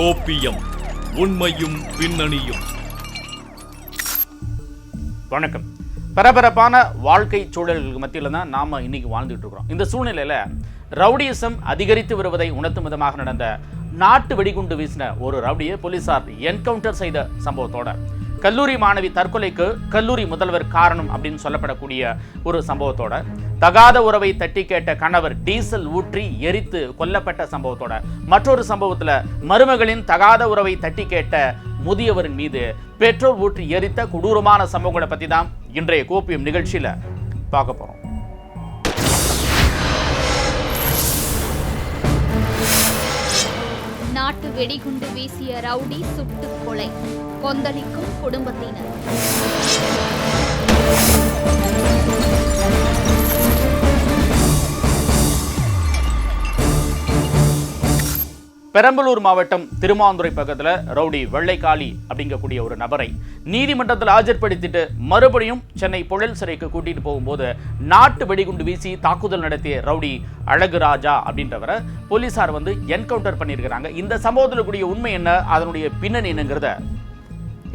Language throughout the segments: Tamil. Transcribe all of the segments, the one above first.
கோப்பியம். உண்மையும் பின்னணியும். வணக்கம். பரபரப்பான வாழ்க்கை சூழல்களுக்கு மத்தியில் தான் நாம் இன்னைக்கு வாழ்ந்துட்டு இருக்கிறோம். இந்த சூழ்நிலையில் ரவுடியிசம் அதிகரித்து வருவதை உணர்த்தும் விதமாக நடந்த நாட்டு வெடிகுண்டு வீசின ஒரு ரவுடியை போலீசார் என்கவுண்டர் செய்த சம்பவத்தோட கல்லூரி மாணவி தற்கொலைக்கு கல்லூரி முதல்வர் காரணம் அப்படின்னு சொல்லப்படக்கூடிய ஒரு சம்பவத்தோட தகாத உறவை தட்டி கேட்ட கணவர் டீசல் ஊற்றி எரித்து கொல்லப்பட்ட சம்பவத்தோட. மற்றொரு சம்பவத்தில் மருமகளின் தகாத உறவை தட்டி கேட்ட முதியவரின் மீது பெட்ரோல் ஊற்றி எரித்த கொடூரமான சம்பவங்களை பற்றி தான் இன்றைய கோப்பியம் நிகழ்ச்சியில் பார்க்க போகிறோம் நாட்டு வெடிகுண்டு வீசிய ரவுடி சுட்டு கொலை. கொந்தளிக்கும் குடும்பத்தினர். பெரம்பலூர் மாவட்டம் திருமாந்துறை பக்கத்துல ரவுடி வெள்ளைக்காளி அப்படிங்கக்கூடிய ஒரு நபரை நீதிமன்றத்தில் ஆஜர்படுத்திட்டு மறுபடியும் சென்னை புழல் சிறைக்கு கூட்டிட்டு போகும்போது நாட்டு வெடிகுண்டு வீசி தாக்குதல் நடத்திய ரவுடி அழகு ராஜா அப்படின்றவரை போலீசார் வந்து என்கவுண்டர் பண்ணியிருக்கிறாங்க. இந்த சம்பவத்தில் கூடிய உண்மை என்ன? அதனுடைய பின்னணி என்னங்கிறத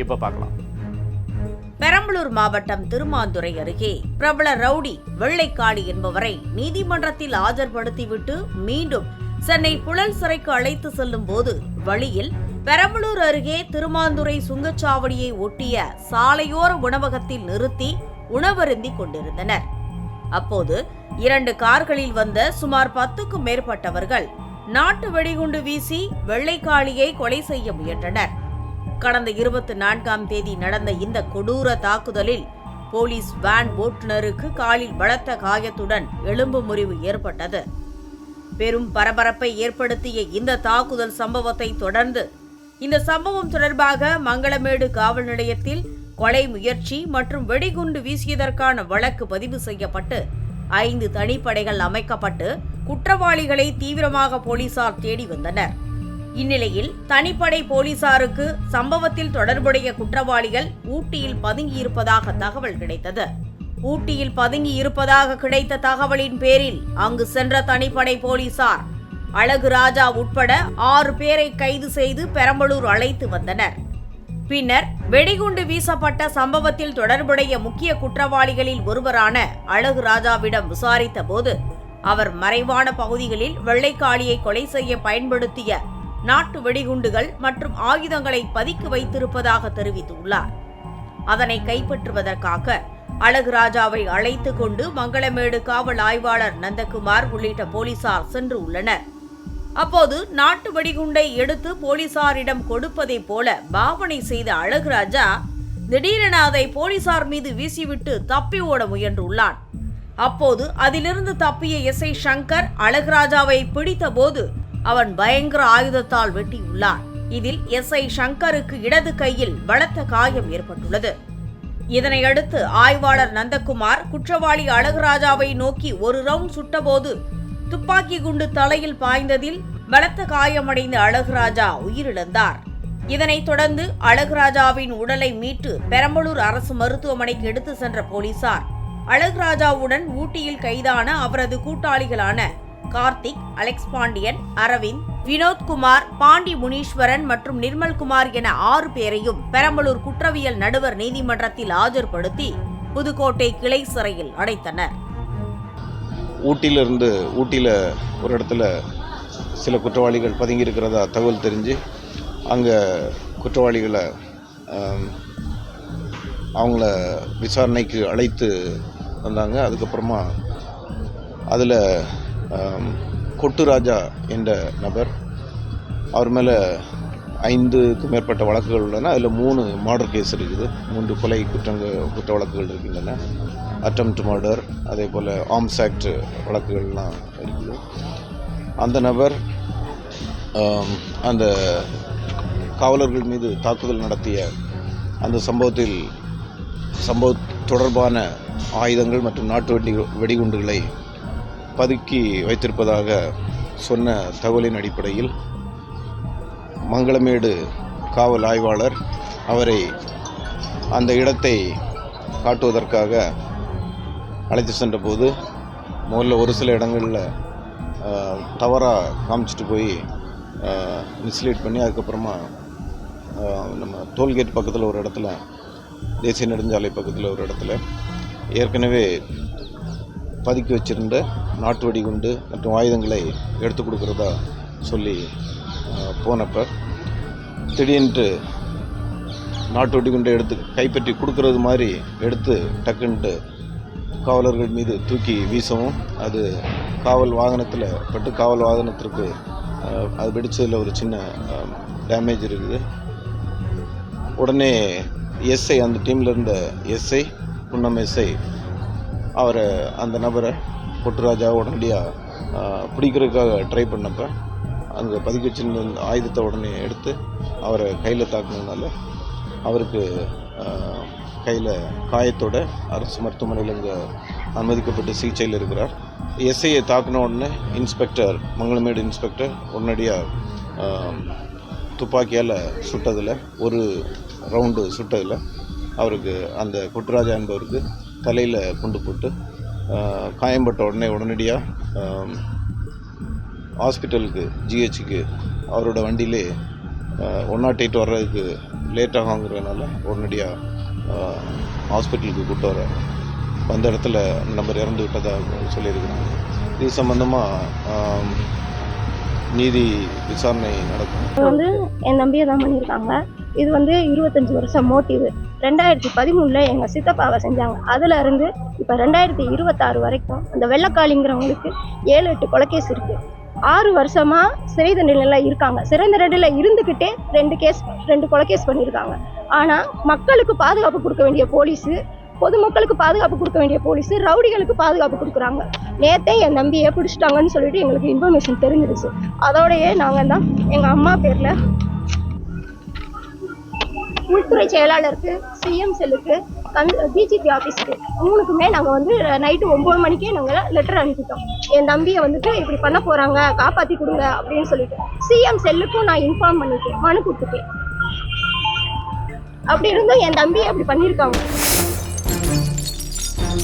இப்போ பார்க்கலாம். பெரம்பலூர் மாவட்டம் திருமாந்துறை அருகே பிரபல ரவுடி வெள்ளைக்காளி என்பவரை நீதிமன்றத்தில் ஆஜர்படுத்திவிட்டு மீண்டும் சென்னை புழல் சிறைக்கு அழைத்து செல்லும் போது வழியில் பெரம்பலூர் அருகே திருமாந்துறை சுங்கச்சாவடியை ஒட்டிய சாலையோர உணவகத்தில் நிறுத்தி உணவருந்தி கொண்டிருந்தனர். அப்போது இரண்டு கார்களில் வந்த சுமார் பத்துக்கும் மேற்பட்டவர்கள் நாட்டு வெடிகுண்டு வீசி வெள்ளைக்காளியை கொலை செய்ய முயன்றனர். கடந்த இருபத்தி நான்காம் தேதி நடந்த இந்த கொடூர தாக்குதலில் போலீஸ் வேன் ஓட்டுநருக்கு காலில் பலத்த காயத்துடன் எலும்பு முறிவு ஏற்பட்டது. பெரும் பரபரப்பை ஏற்படுத்திய இந்த தாக்குதல் சம்பவத்தை தொடர்ந்து இந்த சம்பவம் தொடர்பாக மங்களமேடு காவல் நிலையத்தில் கொலை முயற்சி மற்றும் வெடிகுண்டு வீசியதற்கான வழக்கு பதிவு செய்யப்பட்டு ஐந்து தனிப்படைகள் அமைக்கப்பட்டு குற்றவாளிகளை தீவிரமாக போலீசார் தேடி வந்தனர். இந்நிலையில் தனிப்படை போலீசாருக்கு சம்பவத்தில் தொடர்புடைய குற்றவாளிகள் ஊட்டியில் பதுங்கியிருப்பதாக தகவல் கிடைத்தது. ஊட்டியில் பதுங்கி இருப்பதாக கிடைத்த தகவலின் பேரில் அங்கு சென்ற தனிப்படை போலீசார் அழகு ராஜா உட்பட ஆறு பேரை கைது செய்து பெரம்பலூர் அழைத்து வந்தனர். பின்னர் வெடிகுண்டு வீசப்பட்ட சம்பவத்தில் தொடர்புடைய முக்கிய குற்றவாளிகளில் ஒருவரான அழகு ராஜாவிடம் விசாரித்த போது அவர் மறைவான பகுதிகளில் வெள்ளைக்காளியை கொலை செய்ய பயன்படுத்திய நாட்டு வெடிகுண்டுகள் மற்றும் ஆயுதங்களை பதுக்கி வைத்திருப்பதாக தெரிவித்துள்ளார். அதனை கைப்பற்றுவதற்காக அழகுராஜாவை அழைத்து கொண்டு மங்களமேடு காவல் ஆய்வாளர் நந்தகுமார் உள்ளிட்ட போலீசார் சென்று உள்ளனர். அப்போது நாட்டு வெடிகுண்டை எடுத்து போலீசாரிடம் கொடுப்பதைப் போல பாவனை செய்த அழகுராஜா திடீரென அதை போலீசார் மீது வீசிவிட்டு தப்பி ஓட முயன்றுள்ளான். அப்போது அதிலிருந்து தப்பிய எஸ். ஐ. சங்கர் அழகுராஜாவை பிடித்தபோது அவன் பயங்கர ஆயுதத்தால் வெட்டியுள்ளான். இதில் எஸ். ஐ. சங்கருக்கு இடது கையில் பலத்த காயம் ஏற்பட்டுள்ளது. இதனையடுத்து ஆய்வாளர் நந்தகுமார் குற்றவாளி அழகுராஜாவை நோக்கி ஒரு ரவுண்ட் சுட்டபோது துப்பாக்கி குண்டு தலையில் பாய்ந்ததில் பலத்த காயமடைந்த அழகுராஜா உயிரிழந்தார். இதனைத் தொடர்ந்து அழகுராஜாவின் உடலை மீட்டு பெரம்பலூர் அரசு மருத்துவமனைக்கு எடுத்து சென்ற போலீசார். அழகுராஜாவுடன் ஊட்டியில் கைதான அவரது கூட்டாளிகளான கார்த்திக் அலெக்ஸ் பாண்டியன் அரவிந்த் வினோத்குமார் பாண்டி முனீஸ்வரன் மற்றும் நிர்மல்குமார் என ஆறு பேரையும் பெரம்பலூர் குற்றவியல் நடுவர் நீதிமன்றத்தில் ஆஜர்படுத்தி புதுக்கோட்டை கிளை சிறையில் அடைத்தனர். ஊட்டியிலிருந்து ஊட்டியில் ஒரு இடத்துல சில குற்றவாளிகள் பதுங்கி இருக்கிறதா தகவல் தெரிஞ்சு அங்கே குற்றவாளிகளை அவங்கள விசாரணைக்கு அழைத்து வந்தாங்க. அதுக்கப்புறமா அதில் கொட்டு ராஜா என்ற நபர். அவர் மேலே ஐந்துக்கும் மேற்பட்ட வழக்குகள் உள்ளன. அதில் மூணு மர்டர் கேஸ் இருக்குது. மூன்று கொலை குற்றங்கள் குற்ற வழக்குகள் இருக்கின்றன. அட்டம்ப்ட் மர்டர் அதே போல் ஆர்ம்ஸ் ஆக்ட் வழக்குகள்லாம் இருக்குது. அந்த நபர் அந்த காவலர்கள் மீது தாக்குதல் நடத்திய அந்த சம்பவத்தில் சம்பவ தொடர்பான ஆயுதங்கள் மற்றும் நாட்டு வெடி வெடிகுண்டுகளை பதுக்கி வைத்திருப்பதாக சொன்ன தகவலின் அடிப்படையில் மங்களமேடு காவல் ஆய்வாளர் அவரை அந்த இடத்தை காட்டுவதற்காக அழைத்து சென்றபோது முதல்ல ஒரு சில இடங்களில் தவறாக காமிச்சிட்டு போய் மிஸ்லீட் பண்ணி அதுக்கப்புறமா நம்ம டோல்கேட் பக்கத்தில் ஒரு இடத்துல தேசிய நெடுஞ்சாலை பக்கத்தில் ஒரு இடத்துல. ஏற்கனவே பதுக்கி வச்சிருந்த நாட்டு வெடிகுண்டு மற்றும் ஆயுதங்களை எடுத்து கொடுக்குறதா சொல்லி போனப்போ திடீர்னுட்டு நாட்டு வெடிகுண்டை எடுத்து கைப்பற்றி கொடுக்கறது மாதிரி எடுத்து டக்குன்ட்டு காவலர்கள் மீது தூக்கி வீசவும் அது காவல் வாகனத்தில் பட்டு காவல் வாகனத்திற்கு அது வெடிச்சதில் ஒரு சின்ன டேமேஜ் இருக்குது. உடனே எஸ்ஐ அந்த டீமில் இருந்த எஸ்ஐ புன்னம் எஸ்ஐ அவரை அந்த நபரை பொட்டுராஜா உடனடியாக பிடிக்கிறதுக்காக ட்ரை பண்ணப்போ அங்கே பதுக்கி வச்சிருந்த ஆயுதத்தை உடனே எடுத்து அவரை கையில் தாக்குனதுனால அவருக்கு கையில் காயத்தோட அரசு மருத்துவமனையில் இங்கே அனுமதிக்கப்பட்டு சிகிச்சையில் இருக்கிறார். எஸ்ஐயை தாக்குன உடனே இன்ஸ்பெக்டர் மங்களமேடு இன்ஸ்பெக்டர் உடனடியாக துப்பாக்கியால் சுட்டதில் ஒரு ரவுண்டு சுட்டதில் அவருக்கு அந்த குட்ராஜா என்பவருக்கு தலையில் கொண்டு போட்டு காயம்பட்ட உடனே உடனடியாக ஹாஸ்பிட்டலுக்கு ஜிஹெச்சுக்கு அவரோட வண்டியிலே ஒன் நாட் எயிட் வர்றதுக்கு லேட் ஆகுங்கிறதுனால உடனடியாக ஹாஸ்பிட்டலுக்கு கூட்டு வர அந்த இடத்துல நம்பர் இறந்து விட்டதாக சொல்லியிருக்கிறாங்க. இது சம்மந்தமாக நீதி விசாரணை நடக்கும். வந்து என் தம்பியை தான் பண்ணியிருக்காங்க. இது வந்து இருபத்தஞ்சி வருஷம் மோட்டிவ். ரெண்டாயிரத்தி பதிமூணில் எங்கள் சித்தப்பாவை செஞ்சாங்க. அதுலேருந்து இப்போ ரெண்டாயிரத்தி இருபத்தாறு வரைக்கும் அந்த வெள்ளக்காளிங்கிறவங்களுக்கு ஏழு எட்டு கொலைகேஸ் இருக்குது ஆறு வருஷமாக சிறை தண்டனையில் இருக்காங்க. சிறை தண்டனையில் இருந்துக்கிட்டே ரெண்டு கேஸ் ரெண்டு கொலைகேஸ் பண்ணியிருக்காங்க. ஆனால் மக்களுக்கு பாதுகாப்பு கொடுக்க வேண்டிய போலீஸு பொதுமக்களுக்கு பாதுகாப்பு கொடுக்க வேண்டிய போலீஸ் ரவுடிகளுக்கு பாதுகாப்பு கொடுக்குறாங்க. நேத்தே என் தம்பியை பிடிச்சிட்டாங்கன்னு சொல்லிட்டு எங்களுக்கு இன்ஃபர்மேஷன் தெரிஞ்சிருச்சு. அதோடையே நாங்கள் தான் எங்கள் அம்மா பேரில் உள்துறை செயலாளருக்கு சிஎம் செல்லுக்கு கண் டிஜிபி ஆஃபீஸுக்கு மூணுக்குமே நாங்கள் வந்து நைட்டு ஒம்பது மணிக்கே நாங்கள் லெட்டர் அனுப்பிட்டோம். என் தம்பியை வந்துட்டு இப்படி பண்ண போகிறாங்க காப்பாற்றி கொடுங்க அப்படின்னு சொல்லிட்டு. சிஎம் செல்லுக்கும் நான் இன்ஃபார்ம் பண்ணிட்டேன் மனு கொடுத்துட்டேன். அப்படி இருந்தும் என் தம்பியை அப்படி பண்ணியிருக்காங்க.